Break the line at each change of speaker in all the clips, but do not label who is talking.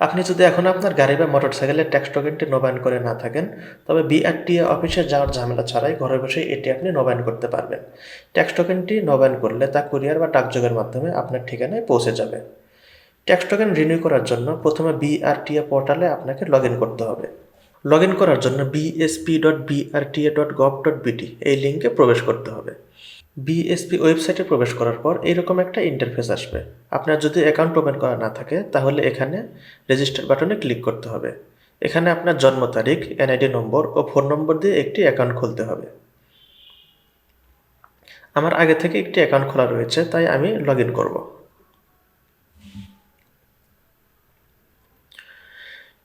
আপনি যদি এখন আপনার গাড়ি বা মোটরসাইকেলের ট্যাক্স টোকেনটি নবায়ন করে না থাকেন, তবে বিআরটিএ অফিসে যাওয়ার ঝামেলা ছাড়াই ঘরে বসে এটি আপনি নবায়ন করতে পারবেন। ট্যাক্স টোকেনটি নবায়ন করলে তা কুরিয়ার বা ডাকযোগের মাধ্যমে আপনার ঠিকানায় পৌঁছে যাবে। ট্যাক্স টোকেন রিনিউ করার জন্য প্রথমে বিআরটিএ পোর্টালে আপনাকে লগ করতে হবে। লগ করার জন্য BSP dot BRTA dot gov dot BT এই লিঙ্কে প্রবেশ করতে হবে। বিএসপি ওয়েবসাইটে প্রবেশ করার পর এইরকম একটা ইন্টারফেস আসবে। আপনার যদি অ্যাকাউন্ট ওপেন করা না থাকে, তাহলে এখানে রেজিস্টার বাটনে ক্লিক করতে হবে। এখানে আপনার জন্ম তারিখ এনআইডি নম্বর ও ফোন নম্বর দিয়ে একটি অ্যাকাউন্ট খুলতে হবে। আমার আগে থেকে একটি অ্যাকাউন্ট খোলা রয়েছে, তাই আমি লগ ইন করব।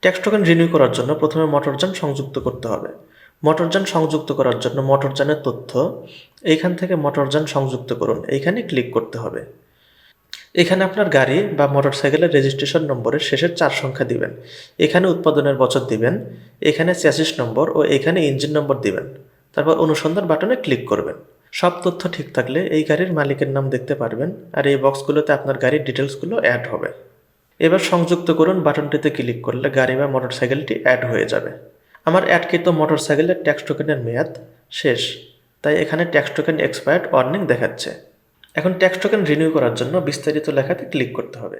ট্যাক্স টোকেন রিনিউ করার জন্য প্রথমে মোটরযান সংযুক্ত করতে হবে। মোটরযান সংযুক্ত করার জন্য মোটরযানের তথ্য। এইখান থেকে মোটরযান সংযুক্ত করুন। এইখানে ক্লিক করতে হবে। এখানে আপনার গাড়ি বা মোটরসাইকেলের রেজিস্ট্রেশন নম্বরের শেষের চার সংখ্যা দিবেন। এখানে উৎপাদনের বছর দিবেন। এখানে চ্যাসিস নম্বর ও এখানে ইঞ্জিন নম্বর দিবেন। তারপর অনুসন্ধান বাটনে ক্লিক করবেন। সব তথ্য ঠিক থাকলে এই গাড়ির মালিকের নাম দেখতে পারবেন আর এই বক্সগুলোতে আপনার গাড়ির ডিটেলসগুলো অ্যাড হবে। এবার সংযুক্ত করুন বাটনটিতে ক্লিক করলে গাড়ি বা মোটরসাইকেলটি অ্যাড হয়ে যাবে। আমার অ্যাডকৃত মোটরসাইকেলের ট্যাক্স টোকেনের মেয়াদ শেষ, তাই এখানে ট্যাক্স টোকেন এক্সপায়ার্ড ওয়ার্নিং দেখাচ্ছে। এখন ট্যাক্স টোকেন রিনিউ করার জন্য বিস্তারিত লেখাতে ক্লিক করতে হবে।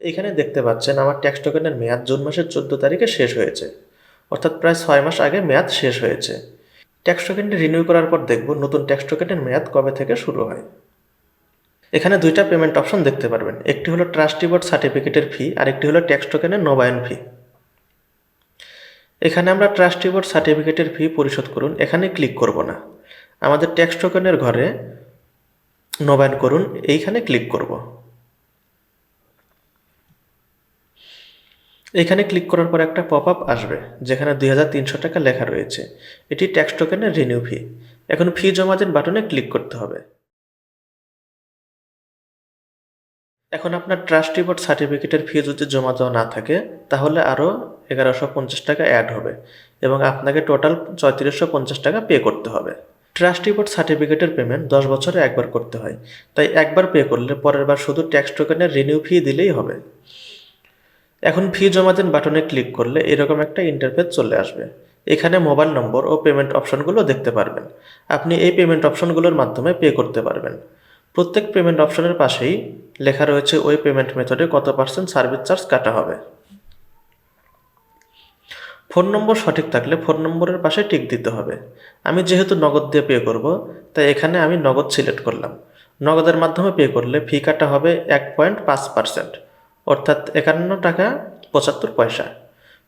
এখানে দেখতে পাচ্ছেন আমার ট্যাক্স টোকেনের মেয়াদ জুন মাসের চোদ্দ তারিখে শেষ হয়েছে, অর্থাৎ প্রায় ছয় মাস আগে মেয়াদ শেষ হয়েছে। ট্যাক্স টোকেনটি রিনিউ করার পর দেখব নতুন ট্যাক্স টোকেনের মেয়াদ কবে থেকে শুরু হয়। এখানে দুইটা পেমেন্ট অপশন দেখতে পারবেন, একটি হলো ট্রাস্টি বোর্ড সার্টিফিকেটের ফি আর একটি হলো ট্যাক্স টোকেনের নবায়ন ফি। এখানে আমরা ট্রাস্টি বোর্ড সার্টিফিকেটের ফি পরিশোধ করুন, এখানে ক্লিক করব না। আমাদের ট্যাক্স টোকেনের ঘরে নবায়ন করুন, এইখানে ক্লিক করব। এখানে ক্লিক করার পর একটা পপ আপ আসবে, যেখানে দুই হাজার তিনশো টাকা লেখা রয়েছে। এটি ট্যাক্স টোকেনের রিনিউ ফি এখন ফি জমা দিন বাটনে ক্লিক করতে হবে। এখন আপনার ট্রাস্ট বোর্ড সার্টিফিকেটের ফি যদি জমা দেওয়া না থাকে, তাহলে আরও এগারোশো পঞ্চাশ টাকা অ্যাড হবে এবং আপনাকে টোটাল চৌত্রিশশো পঞ্চাশ টাকা পে করতে হবে। ট্রাস্ট বোর্ড সার্টিফিকেটের পেমেন্ট দশ বছরে একবার করতে হয়। তাই একবার পে করলে পরের বার শুধু ট্যাক্স টোকেনের রিনিউ ফি দিলেই হবে। এখন ফি জমা দিন বাটনে ক্লিক করলে এরকম একটা ইন্টারফেস চলে আসবে। এখানে মোবাইল নম্বর ও পেমেন্ট অপশনগুলো দেখতে পারবেন। আপনি এই পেমেন্ট অপশনগুলোর মাধ্যমে পে করতে পারবেন। প্রত্যেক পেমেন্ট অপশনের পাশেই লেখা রয়েছে, ওই পেমেন্ট মেথডে কত পার্সেন্ট সার্ভিস চার্জ কাটা হবে। ফোন নম্বর সঠিক থাকলে ফোন নম্বরের পাশে টিক দিতে হবে। আমি যেহেতু নগদ দিয়ে পে করব, তাই এখানে আমি নগদ সিলেক্ট করলাম। নগদের মাধ্যমে পে করলে ফি কাটা হবে এক পয়েন্ট পাঁচ পার্সেন্ট অর্থাৎ একান্ন টাকা পঁচাত্তর পয়সা।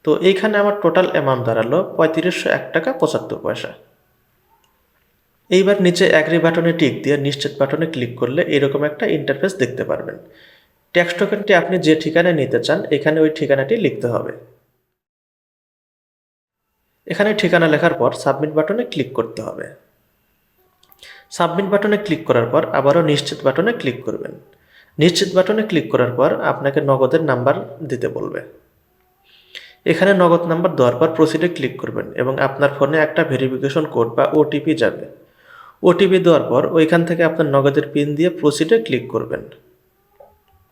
তো এইখানে আমার টোটাল অ্যামাউন্ট দাঁড়াল পঁয়ত্রিশশো এক টাকা পঁচাত্তর পয়সা। এইবার নিচে অ্যাগ্রি বাটনে টিক দিয়ে নিশ্চিত বাটনে ক্লিক করলে এরকম একটা ইন্টারফেস দেখতে পারবেন। ট্যাক্স টোকেনটি আপনি যে ঠিকানায় নিতে চান, এখানে ওই ঠিকানাটি লিখতে হবে। এখানে ঠিকানা লেখার পর সাবমিট বাটনে ক্লিক করতে হবে। সাবমিট বাটনে ক্লিক করার পর আবারও নিশ্চিত বাটনে ক্লিক করবেন। নিশ্চিত বাটনে ক্লিক করার পর আপনাকে নগদের নাম্বার দিতে বলবে। এখানে নগদ নাম্বার দেওয়ার পর প্রসিডে ক্লিক করবেন এবং আপনার ফোনে একটা ভেরিফিকেশন কোড বা ওটিপি যাবে। ওটিপি দেওয়ার পর ওইখান থেকে আপনার নগদের পিন দিয়ে প্রসিডে ক্লিক করবেন।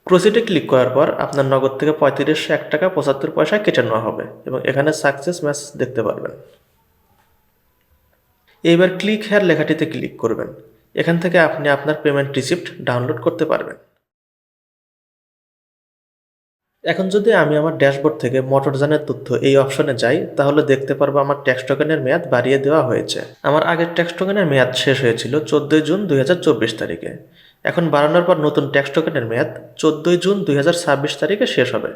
প্রসিডে ক্লিক করার পর আপনার নগদ থেকে পঁয়ত্রিশশো এক টাকা পঁচাত্তর পয়সা কেটে নেওয়া হবে এবং এখানে সাকসেস মেসেজ দেখতে পারবেন। এইবার ক্লিক হেয়ার লেখাটিতে ক্লিক করবেন। এখান থেকে আপনি আপনার পেমেন্ট রিসিপ্ট ডাউনলোড করতে পারবেন। এখন যদি আমি আমার ড্যাশবোর্ড থেকে মোটরযানের তথ্য এই অপশনে যাই, তাহলে দেখতে পারব আমার ট্যাক্স টোকেনের মেয়াদ বাড়িয়ে দেওয়া হয়েছে। আমার আগের ট্যাক্স টোকেনের মেয়াদ শেষ হয়েছিল চোদ্দোই জুন দুই হাজার চব্বিশ তারিখে। এখন বাড়ানোর পর নতুন ট্যাক্স টোকেনের মেয়াদ চোদ্দোই জুন দুই হাজার ছাব্বিশ তারিখে শেষ হবে।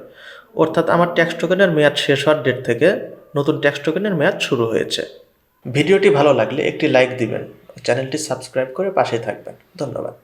অর্থাৎ আমার ট্যাক্স টোকেনের মেয়াদ শেষ হওয়ার ডেট থেকে নতুন ট্যাক্স টোকেনের মেয়াদ শুরু হয়েছে। ভিডিওটি ভালো লাগলে একটি লাইক দিবেন। চ্যানেলটি সাবস্ক্রাইব করে পাশে থাকবেন। ধন্যবাদ।